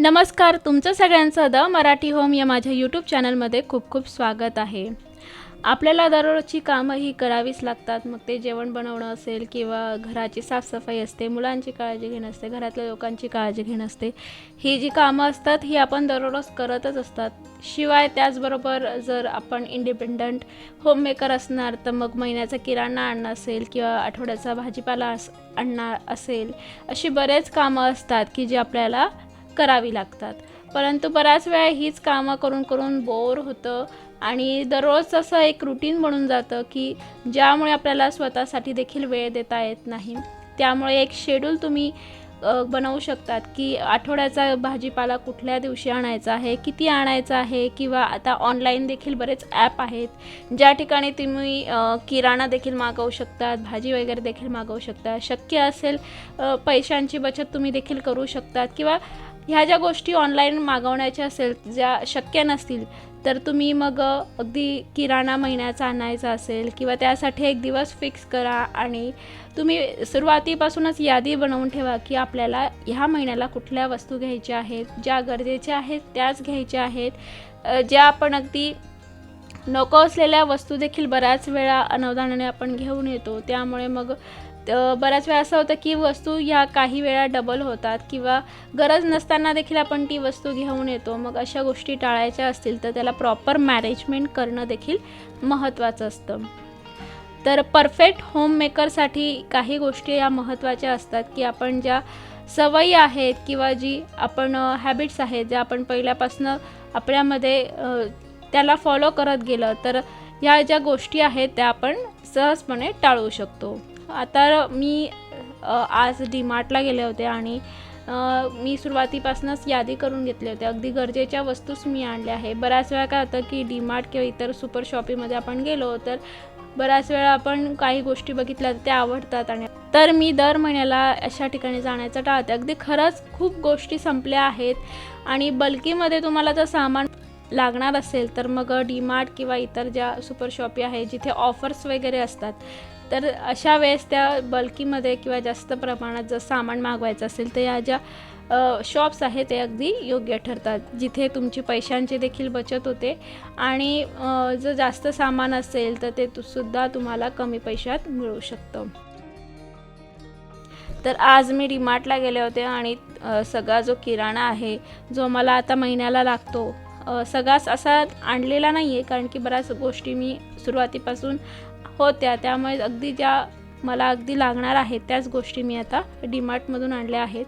नमस्कार तुमचं सगळ्यांचं द मराठी होम या माझ्या यूट्यूब चॅनलमध्ये खूप खूप स्वागत आहे. आपल्याला दररोजची कामं ही करावीच लागतात. मग ते जेवण बनवणं असेल किंवा घराची साफसफाई असते मुलांची काळजी घेणं असते घरातल्या लोकांची काळजी घेणं असते ही जी कामं असतात ही आपण दररोज करतच असतात. शिवाय त्याचबरोबर जर आपण इंडिपेंडंट होममेकर असणार तर मग महिन्याचा किराणा आणणं असेल किंवा आठवड्याचा भाजीपाला अस आणणार असेल अशी बरेच कामं असतात की जी आपल्याला करावी लागतात. परंतु बऱ्याच वेळा हीच कामं करून करून बोर होतं आणि दररोज असं एक रुटीन बनून जातं की ज्यामुळे आपल्याला स्वतःसाठी देखील वेळ देता येत नाही. त्यामुळे एक शेड्यूल तुम्ही बनवू शकतात की आठवड्याचा भाजीपाला कुठल्या दिवशी आणायचा आहे किती आणायचा आहे किंवा आता ऑनलाईन देखील बरेच ॲप आहेत ज्या ठिकाणी तुम्ही किराणा देखील मागवू शकतात भाजी वगैरे देखील मागवू शकता शक्य असेल पैशांची बचत तुम्ही देखील करू शकतात किंवा ह्या ज्या गोष्टी ऑनलाईन मागवण्याच्या असेल ज्या शक्य नसतील तर तुम्ही मग अगदी किराणा महिन्याचा आणायचा असेल किंवा त्यासाठी एक दिवस फिक्स करा आणि तुम्ही सुरुवातीपासूनच यादी बनवून ठेवा की आपल्याला ह्या महिन्याला कुठल्या वस्तू घ्यायच्या आहेत ज्या गरजेच्या आहेत त्याच घ्यायच्या आहेत. ज्या आपण अगदी नको असलेल्या वस्तू देखील बऱ्याच वेळा अनवधानाने आपण घेऊन येतो त्यामुळे मग बऱ्याच वेळा असं होतं की वस्तू ह्या काही वेळा डबल होतात किंवा गरज नसताना देखील आपण ती वस्तू घेऊन येतो. मग अशा गोष्टी टाळायच्या असतील तर त्याला प्रॉपर मॅनेजमेंट करणं देखील महत्त्वाचं असतं. तर परफेक्ट होममेकरसाठी काही गोष्टी या महत्त्वाच्या असतात की आपण ज्या सवयी आहेत किंवा जी आपण हॅबिट्स आहेत ज्या आपण पहिल्यापासून आपल्यामध्ये त्याला फॉलो करत गेलं तर ह्या ज्या गोष्टी आहेत त्या आपण सहजपणे टाळू शकतो. आता मी आज आज डीमार्टला गेले होते आणि मी सुरुवातीपासूनच यादी करून घेतले होते. अगदी गरजेच्या वस्तूच मी आणल्या आहे. बऱ्याच वेळा काय होतं की डीमार्ट किंवा इतर सुपर शॉपीमध्ये आपण गेलो तर बऱ्याच वेळा आपण काही गोष्टी बघितल्या तर त्या आवडतात आणि तर मी दर महिन्याला अशा ठिकाणी जाण्याचं टाळते. अगदी खरंच खूप गोष्टी संपल्या आहेत आणि बल्कीमध्ये तुम्हाला जर सामान लागणार असेल तर मग डीमार्ट किंवा इतर ज्या सुपर शॉपी आहे जिथे ऑफर्स वगैरे असतात तर अशा वेळेस त्या बल्कीमध्ये किंवा जास्त प्रमाणात जर सामान मागवायचं असेल तर या ज्या शॉप्स आहेत ते अगदी योग्य ठरतात. जिथे तुमची पैशांची देखील बचत होते आणि जर जास्त सामान असेल तर ते सुद्धा तुम्हाला कमी पैशात मिळू शकतं. तर आज मी डीमार्टला गेले होते आणि सगळा जो किराणा आहे जो मला आता महिन्याला लागतो सगळाच असा आणलेला नाही आहे कारण की बऱ्याच गोष्टी मी सुरुवातीपासून होत्या. त्यामुळे अगदी ज्या मला अगदी लागणार आहेत त्याच गोष्टी मी आता डीमार्टमधून आणल्या आहेत.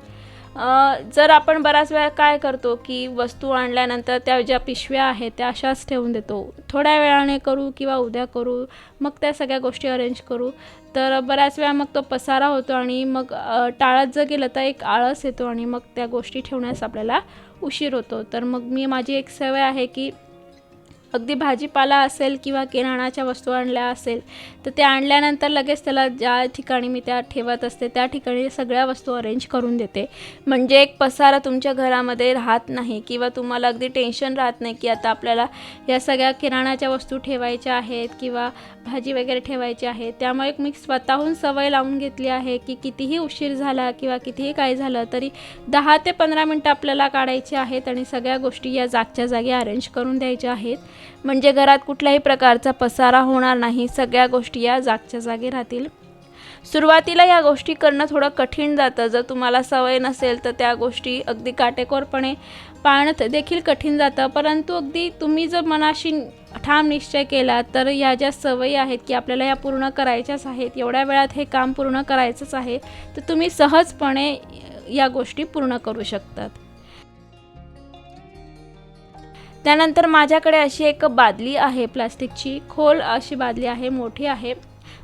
जर आपण बऱ्याच वेळा काय करतो की वस्तू आणल्यानंतर त्या ज्या पिशव्या आहेत त्या अशाच ठेवून देतो. थोड्या वेळाने करू किंवा उद्या करू मग त्या सगळ्या गोष्टी अरेंज करू. तर बऱ्याच वेळा मग तो पसारा होतो आणि मग टाळत जर गेलं तर एक आळस येतो आणि मग त्या गोष्टी ठेवण्यास आपल्याला उशीर होतो. तर मग मी माझी एक सवय आहे की अगदी भाजीपाला असेल किंवा किराणाच्या वस्तू आणल्या असेल तर त्या आणल्यानंतर लगेच त्याला ज्या ठिकाणी मी त्या ठेवत असते त्या ठिकाणी सगळ्या वस्तू अरेंज करून देते. म्हणजे एक पसारा तुमच्या घरामध्ये राहत नाही किंवा तुम्हाला अगदी टेन्शन राहत नाही की आता आपल्याला या सगळ्या किराणाच्या वस्तू ठेवायच्या आहेत किंवा भाजी वगैरे ठेवायची आहे. त्यामुळे मी स्वतःहून सवय लावून घेतली आहे की कितीही उशीर झाला किंवा कितीही काय झालं तरी दहा ते पंधरा मिनटं आपल्याला काढायची आहेत आणि सगळ्या गोष्टी या जागच्या जागी अरेंज करून द्यायच्या आहेत. म्हणजे घरात कुठल्याही प्रकारचा पसारा होणार नाही. सगळ्या गोष्टी या जागच्या जागी राहतील. सुरुवातीला या गोष्टी करणं थोडं कठीण जातं. जर तुम्हाला सवय नसेल तर त्या गोष्टी अगदी काटेकोरपणे पाळणं देखील कठीण जातं. परंतु अगदी तुम्ही जर मनाशी ठाम निश्चय केला तर या ज्या सवयी आहेत की आपल्याला या पूर्ण करायच्याच आहेत एवढ्या वेळात हे काम पूर्ण करायचंच आहे तर तुम्ही सहजपणे या गोष्टी पूर्ण करू शकतात. त्यानंतर माझ्याकडे अशी एक बादली आहे प्लास्टिकची. खोल अशी बादली आहे मोठी आहे.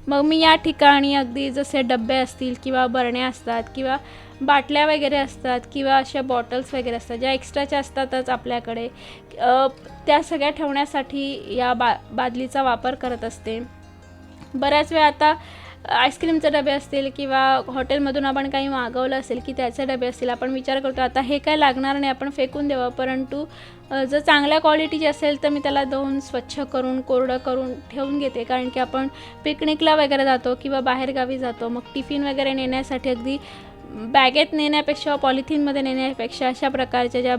मग मी या ठिकाणी अगदी जसे डबे असतील किंवा बरण्या असतात किंवा बाटल्या वगैरे असतात किंवा अशा बॉटल्स वगैरे असतात ज्या एक्स्ट्राच्या असतातच आपल्याकडे त्या सगळ्या ठेवण्यासाठी या बा बादलीचा वापर करत असते. बऱ्याच वेळा आता आईस्क्रीमचे डबे असतील किंवा हॉटेलमधून आपण काही मागवलं असेल की त्याचे डबे असतील आपण विचार करतो आता हे काय लागणार नाही आपण फेकून द्यावं परंतु जर चांगल्या क्वालिटीची असेल तर मी त्याला दोन स्वच्छ करून कोरडं करून ठेवून घेते. कारण की आपण पिकनिकला वगैरे जातो किंवा बाहेरगावी जातो मग टिफिन वगैरे नेण्यासाठी अगदी बॅगेत नेण्यापेक्षा पॉलिथिनमध्ये नेण्यापेक्षा अशा प्रकारच्या ज्या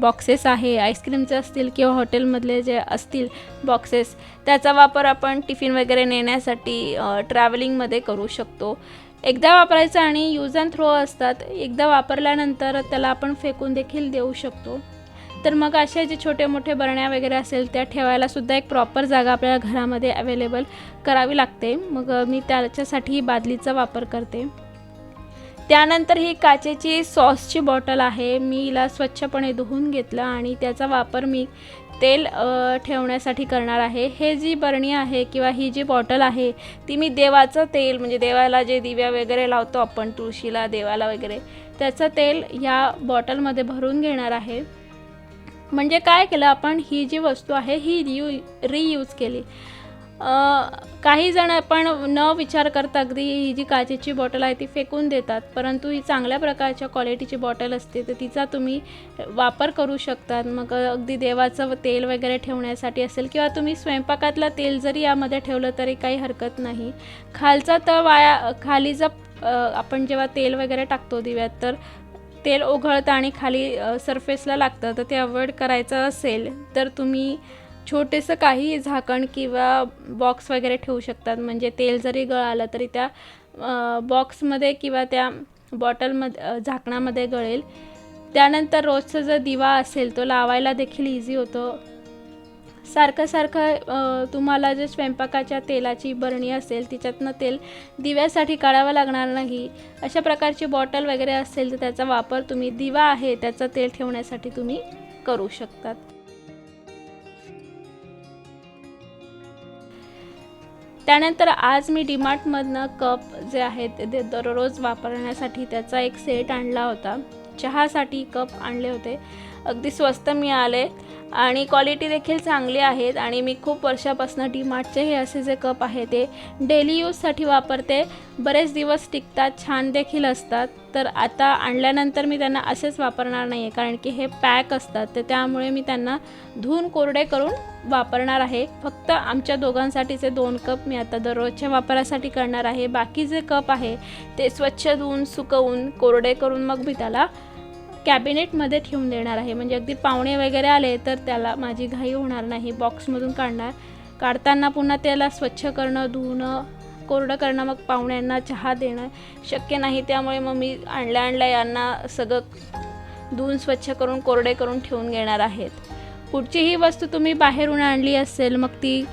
बॉक्सेस आहे आईस्क्रीमचे असतील किंवा हॉटेलमधले जे असतील बॉक्सेस त्याचा वापर आपण टिफिन वगैरे नेण्यासाठी ट्रॅव्हलिंगमध्ये करू शकतो. एकदा वापरायचं आणि यूज अँड थ्रो असतात. एकदा वापरल्यानंतर त्याला आपण फेकून देखील देऊ शकतो. तर मग असे जे छोटे मोठे बरण्या वगैरे असेल त्या ठेवायलासुद्धा एक प्रॉपर जागा आपल्याला घरामध्ये अवेलेबल करावी लागते. मग मी त्याच्यासाठी बादलीचा वापर करते. त्यानंतर ही काचेची सॉसची बॉटल आहे. मी हिला स्वच्छपणे धुवून घेतलं आणि त्याचा वापर मी तेल ठेवण्यासाठी करणार आहे. हे जी बरणी आहे किंवा ही जी बॉटल आहे ती मी देवाचं तेल म्हणजे देवाला जे दिव्या वगैरे लावतो आपण तुळशीला देवाला वगैरे त्याचं तेल ह्या बॉटलमध्ये भरून घेणार आहे. म्हणजे काय केलं आपण ही जी वस्तू आहे ही रियू रियूज केली. काही जण आपण न विचार करता अगदी ही जी काचेची बॉटल आहे ती फेकून देतात परंतु ही चांगल्या प्रकारच्या क्वालिटीची बॉटल असते तर तिचा तुम्ही वापर करू शकतात. मग अगदी देवाचं तेल वगैरे ठेवण्यासाठी असेल किंवा तुम्ही स्वयंपाकातलं तेल जरी यामध्ये ठेवलं तरी काही हरकत नाही. खालचा तर वाया खालीचा जर आपण जेव्हा तेल वगैरे टाकतो दिव्यात तर तेल ओघळतं आणि खाली सरफेसला लागतं तर ते अवॉइड करायचं असेल तर तुम्ही छोटेसं काही झाकण किंवा बॉक्स वगैरे ठेवू शकतात. म्हणजे तेल जरी गळालं तरी त्या बॉक्समध्ये किंवा त्या बॉटलमध्ये झाकणामध्ये गळेल. त्यानंतर रोजचा जर दिवा असेल तो लावायला देखील इझी होतो. सारखं सारखं तुम्हाला जे स्वयंपाकाच्या तेलाची बरणी असेल तिच्यातनं तेल दिव्यासाठी काढावं लागणार नाही. अशा प्रकारची बॉटल वगैरे असेल तर त्याचा वापर तुम्ही दिवा आहे त्याचं तेल ठेवण्यासाठी तुम्ही करू शकतात. त्यानंतर आज मी डीमार्टमधनं कप जे आहेत ते दररोज वापरण्यासाठी त्याचा एक सेट आणला होता. चहासाठी कप आणले होते. अगदी स्वस्त मिळाले आणि क्वालिटी देखील चांगली आहेत आणि मी खूप वर्षापासून डीमार्टचे हे असे जे कप आहे ते डेली यूजसाठी वापरते. बरेच दिवस टिकतात छान देखील असतात. तर आता आणल्यानंतर मी त्यांना असेच वापरणार नाही आहे कारण की हे पॅक असतात. तर त्यामुळे मी त्यांना धुवून कोरडे करून वापरणार आहे. फक्त आमच्या दोघांसाठीचे दोन कप मी आता दररोजच्या वापरासाठी करणार आहे. बाकी जे कप आहे ते स्वच्छ धुवून सुकवून कोरडे करून मग मी त्याला कॅबिनेटमध्ये ठेवून देणार आहे. म्हणजे अगदी पाहुणे वगैरे आले तर त्याला माझी घाई होणार नाही. बॉक्समधून काढणार. काढताना पुन्हा त्याला स्वच्छ करणं धुणं कोरडं करणं मग पाहुण्यांना चहा देणं शक्य नाही. त्यामुळे मग मी आणल्या आणल्या यांना सगळं धुवून स्वच्छ करून कोरडे करून ठेवून घेणार आहेत. कुठचीही वस्तू तुम्ही बाहेरून आणली असेल मग ती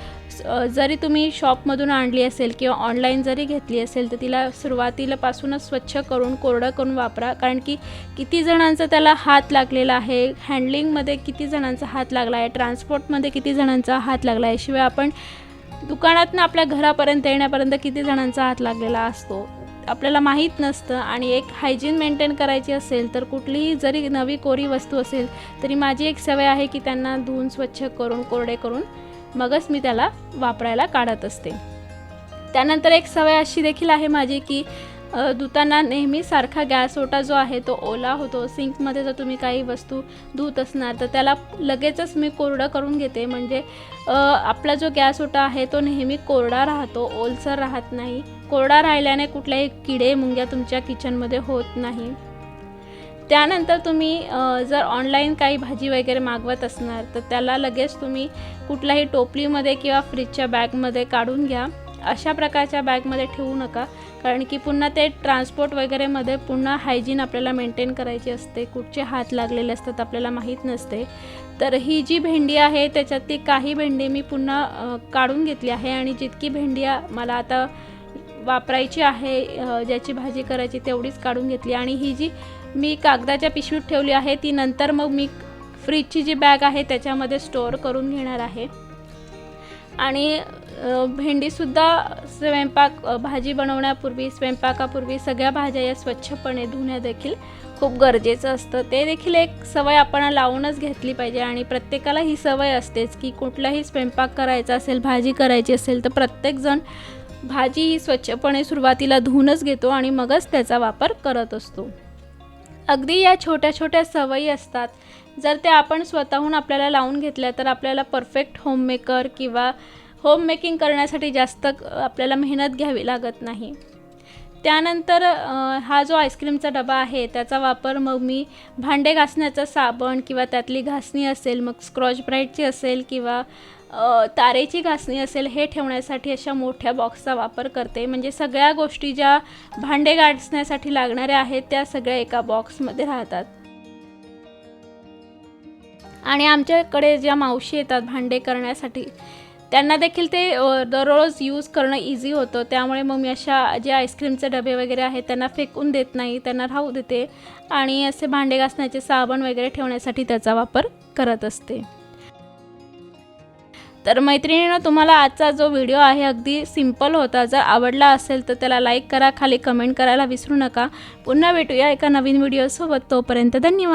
जरी तुम्ही शॉपमधून आणली असेल किंवा ऑनलाईन जरी घेतली असेल तर तिला सुरुवातीलापासूनच स्वच्छ करून कोरडं करून वापरा. कारण की किती जणांचा त्याला हात लागलेला आहे? हँडलिंगमध्ये किती जणांचा हात लागला आहे? ट्रान्सपोर्टमध्ये किती जणांचा हात लागला आहे? शिवाय आपण दुकानातनं आपल्या घरापर्यंत येण्यापर्यंत किती जणांचा हात लागलेला असतो? आपल्याला माहीत नसतं. आणि एक हायजीन मेंटेन करायची असेल तर कुठलीही जरी नवी कोरी वस्तू असेल तरी माझी एक सवय आहे की त्यांना धुवून स्वच्छ करून कोरडे करून मगच मी त्याला वापरायला काढत असते. त्यानंतर एक सवय अशी देखील आहे माझी की धुताना नेहमी सारखा गॅस ओटा जो आहे तो ओला होतो. सिंकमध्ये जर तुम्ही काही वस्तू धुत असणार तर त्याला लगेचच मी कोरडं करून घेते. म्हणजे आपला जो गॅस ओटा आहे तो नेहमी कोरडा राहतो ओलसर राहत नाही. कोरडा राहिल्याने कुठल्याही किडे मुंग्या तुमच्या किचनमध्ये होत नाही. त्यानंतर तुम्ही जर ऑनलाईन काही भाजी वगैरे मागवत असणार तर त्याला लगेच तुम्ही कुठल्याही टोपलीमध्ये किंवा फ्रीजच्या बॅगमध्ये काढून घ्या. अशा प्रकारच्या बॅगमध्ये ठेवू नका कारण की पुन्हा ते ट्रान्सपोर्ट वगैरेमध्ये पुन्हा हायजीन आपल्याला मेंटेन करायची असते. कुठचे हात लागलेले असतात आपल्याला माहीत नसते. तर ही जी भेंडी आहे त्याच्यातली काही भेंडी मी पुन्हा काढून घेतली आहे आणि जितकी भेंडी मला आता वापरायची आहे ज्याची भाजी करायची तेवढीच काढून घेतली. आणि ही जी मी कागदाच्या पिशवीत ठेवली आहे. ती नंतर मग मी फ्रीजची जी बॅग आहे त्याच्यामध्ये स्टोअर करून घेणार आहे. आणि भेंडीसुद्धा स्वयंपाक भाजी बनवण्यापूर्वी स्वयंपाकापूर्वी सगळ्या भाज्या या स्वच्छपणे धुण्या देखील खूप गरजेचं असतं. ते देखील एक सवय आपण लावूनच घेतली पाहिजे आणि प्रत्येकाला ही सवय असतेच की कुठलाही स्वयंपाक करायचा असेल भाजी करायची असेल तर प्रत्येकजण भाजी ही स्वच्छपणे सुरुवातीला धुवूनच घेतो आणि मगच त्याचा वापर करत असतो. अगदी या छोट्या छोट्या सवयी असतात. जर त्या आपण स्वतःहून आपल्याला लावून घेतल्या तर आपल्याला परफेक्ट होममेकर किंवा होम मेकिंग करण्यासाठी जास्त आपल्याला मेहनत घ्यावी लागत नाही. त्यानंतर हा जो आईस्क्रीमचा डबा आहे त्याचा वापर मग मी भांडे घासण्याचा साबण किंवा त्यातली घासणी असेल मग स्क्रॉच ब्राईटची असेल किंवा तारेची घासणी असेल हे ठेवण्यासाठी अशा मोठ्या बॉक्सचा वापर करते. म्हणजे सगळ्या गोष्टी ज्या भांडे घासण्यासाठी लागणाऱ्या आहेत त्या सगळ्या एका बॉक्समध्ये राहतात. आणि आमच्याकडे ज्या मावशी येतात भांडे करण्यासाठी त्यांना देखील ते दररोज यूज करणं इझी होतं. त्यामुळे मग मी अशा जे आईस्क्रीमचे डबे वगैरे आहेत त्यांना फेकून देत नाही त्यांना राहू देते. आणि असे भांडे घासण्याचे साबण वगैरे ठेवण्यासाठी त्याचा वापर करत असते. तर मैत्रिणीनं तुम्हाला आजचा जो व्हिडिओ आहे अगदी सिंपल होता. जर आवडला असेल तर त्याला लाईक करा खाली कमेंट करायला विसरू नका. पुन्हा भेटूया एका नवीन व्हिडिओसोबत तोपर्यंत धन्यवाद.